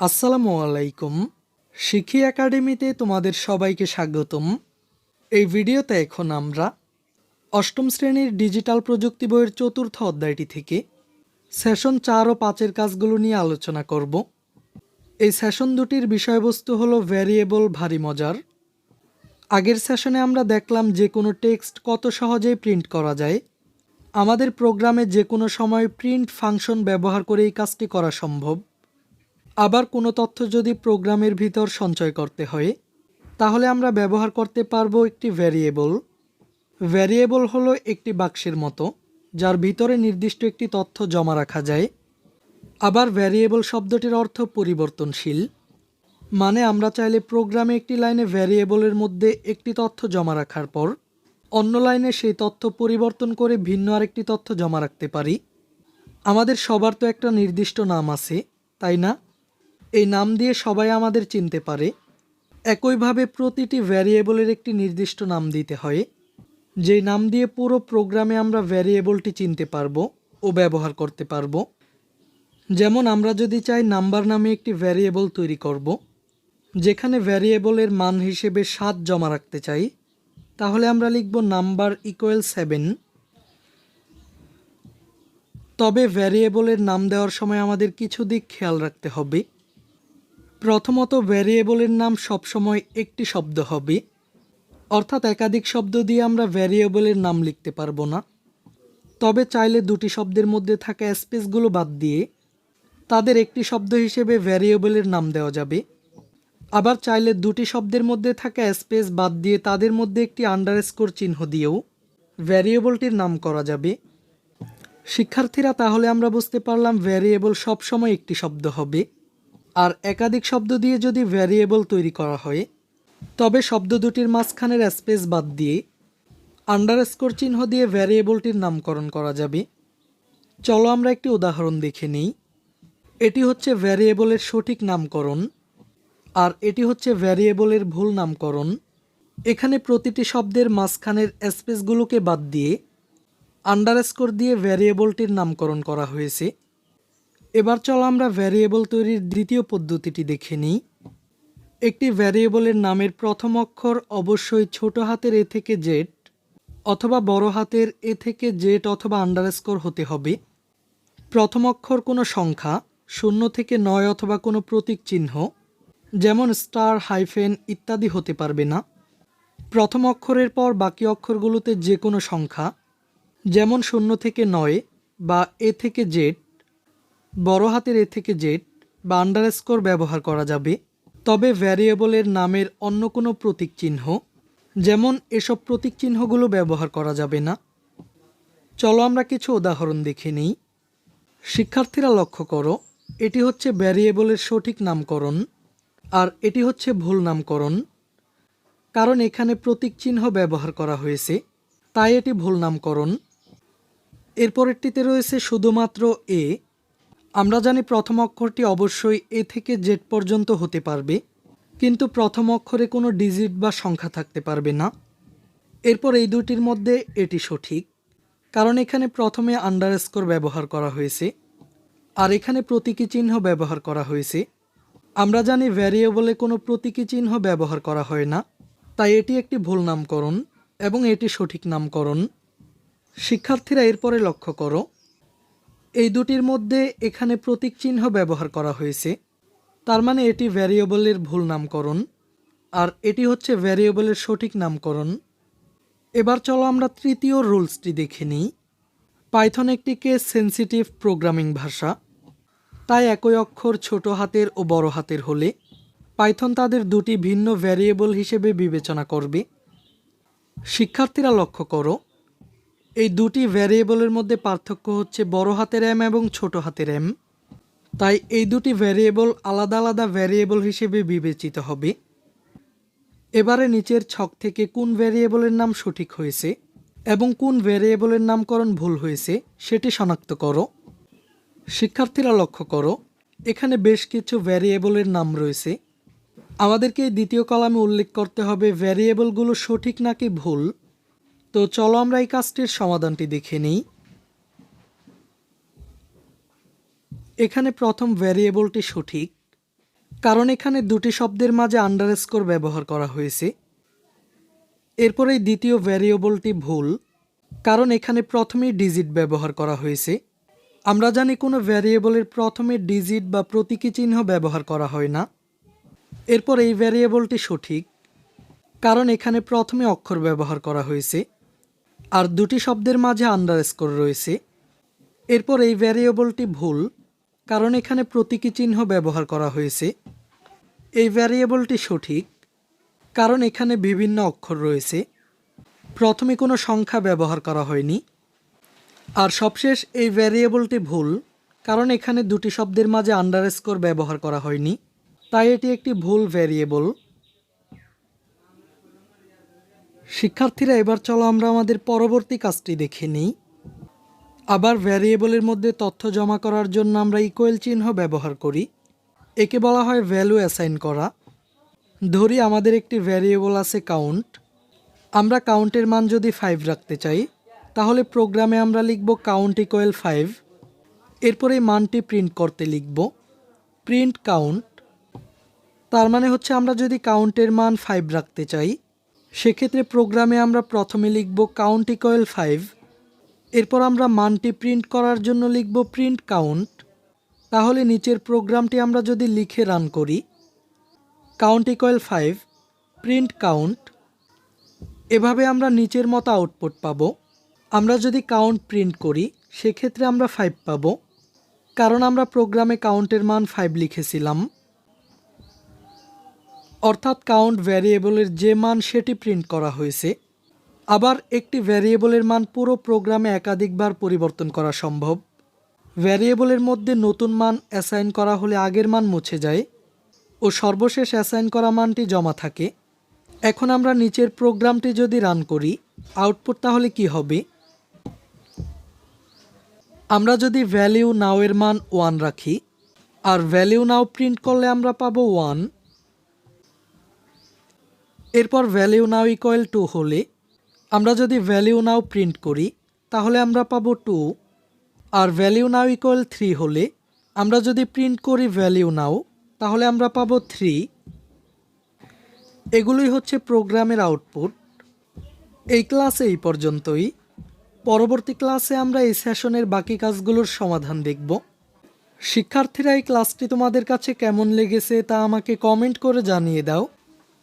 আসসালামু আলাইকুম। শিখি একাডেমিতে তোমাদের সবাইকে স্বাগতম। এই ভিডিওতে এখন আমরা অষ্টম শ্রেণির ডিজিটাল প্রযুক্তি বইয়ের চতুর্থ অধ্যায়টি থেকে সেশন চার ও পাঁচের কাজগুলো নিয়ে আলোচনা করব। এই সেশন দুটির বিষয়বস্তু হলো ভ্যারিয়েবল ভারী মজার। আগের সেশনে আমরা দেখলাম যে কোনো টেক্সট কত সহজেই প্রিন্ট করা যায়। আমাদের প্রোগ্রামে যে কোনো সময় প্রিন্ট ফাংশন ব্যবহার করে এই কাজটি করা সম্ভব। আবার কোনো তথ্য যদি প্রোগ্রামের ভিতর সঞ্চয় করতে হয়, তাহলে আমরা ব্যবহার করতে পারব একটি ভ্যারিয়েবল। ভ্যারিয়েবল হলো একটি বাক্সের মতো, যার ভিতরে নির্দিষ্ট একটি তথ্য জমা রাখা যায়। আবার ভ্যারিয়েবল শব্দটির অর্থ পরিবর্তনশীল মানে আমরা চাইলে প্রোগ্রামে একটি লাইনে ভ্যারিয়েবলের মধ্যে একটি তথ্য জমা রাখার পর, অন্য লাইনে সেই তথ্য পরিবর্তন করে ভিন্ন আরেকটি তথ্য জমা রাখতে পারি। আমাদের সবার তো একটা নির্দিষ্ট নাম আছে, তাই না? এই নাম দিয়ে সবাই আমাদের চিনতে পারে। একইভাবে প্রতিটি ভ্যারিয়েবলের একটি নির্দিষ্ট নাম দিতে হয়। যেই নাম দিয়ে পুরো প্রোগ্রামে আমরা ভ্যারিয়েবলটি চিনতে পারব ও ব্যবহার করতে পারব। যেমন আমরা যদি চাই নাম্বার নামে একটি ভ্যারিয়েবল তৈরি করব, যেখানে ভ্যারিয়েবলের মান হিসেবে সাত জমা রাখতে চাই, তাহলে আমরা লিখব নাম্বার ইকুয়াল সেভেন তবে ভ্যারিয়েবলের নাম দেওয়ার সময় আমাদের কিছু দিক খেয়াল রাখতে হবে। প্রথমত ভ্যারিয়েবলের নাম সবসময় একটি শব্দ হবে, অর্থাৎ একাধিক শব্দ দিয়ে আমরা ভ্যারিয়েবলের নাম লিখতে পারব না। তবে চাইলে দুটি শব্দের মধ্যে থাকা স্পেসগুলো বাদ দিয়ে তাদের একটি শব্দ হিসেবে ভ্যারিয়েবলের নাম দেওয়া যাবে। আবার চাইলে দুটি শব্দের মধ্যে থাকা স্পেস বাদ দিয়ে তাদের মধ্যে একটি আন্ডারস্কোর চিহ্ন দিয়েও ভ্যারিয়েবলটির নাম করা যাবে। শিক্ষার্থীরা, তাহলে আমরা বুঝতে পারলাম ভ্যারিয়েবল সবসময় একটি শব্দ হবে। আর একাধিক শব্দ দিয়ে যদি ভ্যারিয়েবল তৈরি করা হয়, তবে শব্দ দুটির মাঝখানের স্পেস বাদ দিয়ে আন্ডারস্কোর চিহ্ন দিয়ে ভ্যারিয়েবলটির নামকরণ করা যাবে। চলো আমরা একটি উদাহরণ দেখে নিই। এটি হচ্ছে ভ্যারিয়েবলের সঠিক নামকরণ আর এটি হচ্ছে ভ্যারিয়েবলের ভুল নামকরণ। এখানে প্রতিটি শব্দের মাঝখানের স্পেসগুলোকে বাদ দিয়ে আন্ডারস্কোর দিয়ে ভ্যারিয়েবলটির নামকরণ করা হয়েছে। এবার চলো আমরা ভ্যারিয়েবল তৈরির দ্বিতীয় পদ্ধতিটি দেখে নিই। একটি ভ্যারিয়েবলের নামের প্রথম অক্ষর অবশ্যই ছোট হাতের এ থেকে জেড অথবা বড় হাতের এ থেকে জেড অথবা আন্ডারস্কোর হতে হবে। প্রথম অক্ষর কোনো সংখ্যা, শূন্য থেকে নয় অথবা কোনো প্রতীক চিহ্ন, যেমন স্টার হাইফেন ইত্যাদি হতে পারবে না। প্রথম অক্ষরের পর বাকি অক্ষরগুলোতে যে কোনো সংখ্যা, যেমন শূন্য থেকে নয় বা এ থেকে জেড বড় হাতের এ থেকে জেড বা আন্ডারস্কোর ব্যবহার করা যাবে। তবে ভ্যারিয়েবলের নামের অন্য কোনো প্রতীক চিহ্ন, যেমন এসব প্রতীক চিহ্নগুলো ব্যবহার করা যাবে না। চলো আমরা কিছু উদাহরণ দেখে নিই। শিক্ষার্থীরা লক্ষ্য করো, এটি হচ্ছে ভ্যারিয়েবলের সঠিক নামকরণ আর এটি হচ্ছে ভুল নামকরণ। কারণ এখানে প্রতীক চিহ্ন ব্যবহার করা হয়েছে, তাই এটি ভুল নামকরণ। এরপরেরটিতে রয়েছে শুধুমাত্র এ আমরা জানি প্রথম অক্ষরটি অবশ্যই এ থেকে জেড পর্যন্ত হতে পারবে, কিন্তু প্রথম অক্ষরে কোনো ডিজিট বা সংখ্যা থাকতে পারবে না। এরপর এই দুটির মধ্যে এটি সঠিক, কারণ এখানে প্রথমে আন্ডারস্কোর ব্যবহার করা হয়েছে, আর এখানে প্রতীকী চিহ্ন ব্যবহার করা হয়েছে। আমরা জানি ভ্যারিয়েবলে কোনো প্রতীকী চিহ্ন ব্যবহার করা হয় না, তাই এটি একটি ভুল নামকরণ এবং এটি সঠিক নামকরণ। শিক্ষার্থীরা এরপরে লক্ষ্য করো এই দুটির মধ্যে এখানে প্রতীক চিহ্ন ব্যবহার করা হয়েছে। তার মানে এটি ভ্যারিয়েবলের ভুল নামকরণ, আর এটি হচ্ছে ভ্যারিয়েবলের সঠিক নামকরণ। এবার চলো আমরা তৃতীয় রুলসটি দেখে নিই। পাইথন একটি কেস সেন্সিটিভ প্রোগ্রামিং ভাষা, তাই একই অক্ষর ছোট হাতের ও বড় হাতের হলে পাইথন তাদের দুটি ভিন্ন ভ্যারিয়েবল হিসেবে বিবেচনা করবে। শিক্ষার্থীরা লক্ষ্য করো এই দুটি ভ্যারিয়েবলের মধ্যে পার্থক্য হচ্ছে বড় হাতের এম এবং ছোট হাতের এম তাই এই দুটি ভ্যারিয়েবল আলাদা আলাদা ভ্যারিয়েবল হিসেবে বিবেচিত হবে। এবারে নিচের ছক থেকে কোন ভ্যারিয়েবলের নাম সঠিক হয়েছে এবং কোন ভ্যারিয়েবলের নামকরণ ভুল হয়েছে সেটি শনাক্ত করো। শিক্ষার্থীরা লক্ষ্য করো, এখানে বেশ কিছু ভ্যারিয়েবলের নাম রয়েছে। আমাদেরকে দ্বিতীয় কলামে উল্লেখ করতে হবে ভ্যারিয়েবলগুলো সঠিক নাকি ভুল। তো চলো আমরা এই কাজটির সমাধানটি দেখে নিই। এখানে প্রথম ভ্যারিয়েবলটি সঠিক, কারণ এখানে দুটি শব্দের মাঝে আন্ডারস্কোর ব্যবহার করা হয়েছে। এরপরে দ্বিতীয় ভ্যারিয়েবলটি ভুল, কারণ এখানে প্রথমেই ডিজিট ব্যবহার করা হয়েছে। আমরা জানি কোনো ভ্যারিয়েবলের প্রথমে ডিজিট বা প্রতীকী চিহ্ন ব্যবহার করা হয় না। এরপর এই ভ্যারিয়েবলটি সঠিক, কারণ এখানে প্রথমে অক্ষর ব্যবহার করা হয়েছে। আর দুটি শব্দের মাঝে আন্ডারস্কোর রয়েছে। এরপর এই ভ্যারিয়েবলটি ভুল, কারণ এখানে প্রতীকী চিহ্ন ব্যবহার করা হয়েছে। এই ভ্যারিয়েবলটি সঠিক, কারণ এখানে বিভিন্ন অক্ষর রয়েছে। প্রথমে কোনো সংখ্যা ব্যবহার করা হয়নি। আর সবশেষ এই ভ্যারিয়েবলটি ভুল, কারণ এখানে দুটি শব্দের মাঝে আন্ডারস্কোর ব্যবহার করা হয়নি। তাই এটি একটি ভুল ভ্যারিয়েবল। শিক্ষার্থীরা, এবার চলো আমরা আমাদের পরবর্তী কাজটি দেখে নিই। আবার ভ্যারিয়েবলের মধ্যে তথ্য জমা করার জন্য আমরা ইকুয়াল চিহ্ন ব্যবহার করি। একে বলা হয় ভ্যালু অ্যাসাইন করা। ধরি আমাদের একটি ভ্যারিয়েবল আছে কাউন্ট আমরা কাউন্টের মান যদি ফাইভ রাখতে চাই, তাহলে প্রোগ্রামে আমরা লিখব কাউন্ট ইকোয়েল ফাইভ এরপরে মানটি প্রিন্ট করতে লিখব। প্রিন্ট কাউন্ট তার মানে হচ্ছে আমরা যদি কাউন্টের মান ফাইভ রাখতে চাই সেক্ষেত্রে প্রোগ্রামে আমরা প্রথমে লিখব কাউন্ট ইকুয়াল ফাইভ এরপর আমরা মানটি প্রিন্ট করার জন্য লিখব প্রিন্ট কাউন্ট তাহলে নিচের প্রোগ্রামটি আমরা যদি লিখে রান করি count equal five print count এভাবে আমরা নিচের মতো আউটপুট পাবো। আমরা যদি কাউন্ট প্রিন্ট করি, সেক্ষেত্রে আমরা ফাইভ পাবো, কারণ আমরা প্রোগ্রামে কাউন্টের মান ফাইভ লিখেছিলাম। অর্থাৎ কাউন্ট ভ্যারিয়েবলের যে মান সেটি প্রিন্ট করা হয়েছে। আবার একটি ভ্যারিয়েবলের মান পুরো প্রোগ্রামে একাধিকবার পরিবর্তন করা সম্ভব। ভ্যারিয়েবলের মধ্যে নতুন মান অ্যাসাইন করা হলে আগের মান মুছে যায় ও সর্বশেষ অ্যাসাইন করা মানটি জমা থাকে। এখন আমরা নিচের প্রোগ্রামটি যদি রান করি, আউটপুট তাহলে কি হবে? আমরা যদি ভ্যালিউ নাওয়ের মান ওয়ান রাখি, আর ভ্যালিউ নাও প্রিন্ট করলে আমরা পাবো ওয়ান। এরপর ভ্যালিউ নাও ইকুয়াল টু হলে আমরা যদি ভ্যালিউ নাও প্রিন্ট করি, তাহলে আমরা পাবো টু আর ভ্যালিউ নাও ইকুয়াল থ্রি হলে আমরা যদি প্রিন্ট করি ভ্যালিউ নাও তাহলে আমরা পাবো থ্রি এগুলোই হচ্ছে প্রোগ্রামের আউটপুট এই ক্লাসে এই পর্যন্তই। পরবর্তী ক্লাসে আমরা এই সেশনের বাকি কাজগুলোর সমাধান দেখব। শিক্ষার্থীরা এই ক্লাসটি তোমাদের কাছে কেমন লেগেছে তা আমাকে কমেন্ট করে জানিয়ে দাও।